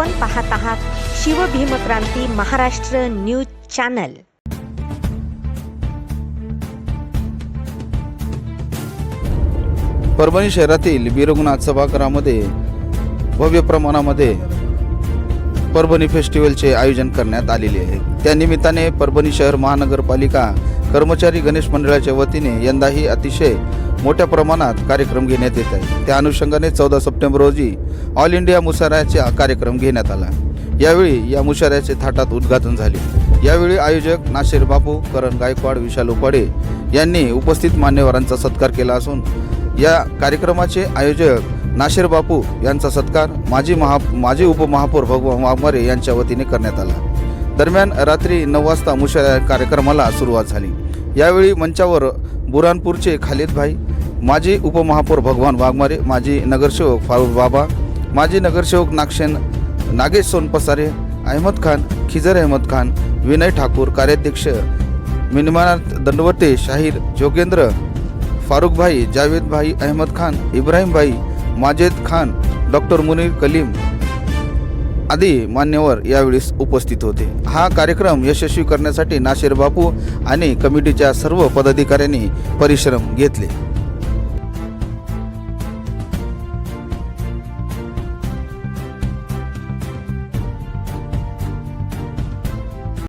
आपण पाहत आहात शिवभीमक्रांती महाराष्ट्र न्यूज चॅनल. परभणी शहरातील वीरगुनाथ सभागृहामध्ये भव्य प्रमाणामध्ये परभणी फेस्टिवलचे आयोजन करण्यात आलेले आहे. त्या निमित्ताने परभणी शहर महानगरपालिका कर्मचारी गणेश मंडळाच्या वतीने यंदाही अतिशय मोठ्या प्रमाणात कार्यक्रम घेण्यात येत आहे. त्या अनुषंगाने चौदा सप्टेंबर रोजी ऑल इंडिया मुसाऱ्याचा कार्यक्रम घेण्यात आला. यावेळी या मुशाऱ्याचे थाटात उद्घाटन झाले. यावेळी आयोजक नाशिर बापू करण गायकवाड विशाल उपाडे यांनी उपस्थित मान्यवरांचा सत्कार केला असून या कार्यक्रमाचे आयोजक नाशिर बापू यांचा सत्कार माजी महा माजी उपमहापौर भगवान वाघमारे यांच्या वतीने करण्यात आला. दरम्यान रात्री नऊ वाजता मुशाऱ्या कार्यक्रमाला सुरुवात झाली. यावेळी मंचावर बुरानपूरचे खालिदभाई माजी उपमहापौर भगवान वाघमारे माजी नगरसेवक फारुख बाबा माजी नगरसेवक नागशेन नागेश सोनपसारे अहमद खान खिजर अहमद खान विनय ठाकूर कार्याध्यक्ष मिनमानाथ दंडवते शाहीर जोगेंद्र फारुखभाई जावेदभाई अहमद खान इब्राहिमभाई माजेद खान डॉक्टर मुनीर कलीम आदी मान्यवर यावेळी उपस्थित होते. हा कार्यक्रम यशस्वी करण्यासाठी नाशिर बापू आणि कमिटीच्या सर्व पदाधिकाऱ्यांनी परिश्रम घेतले.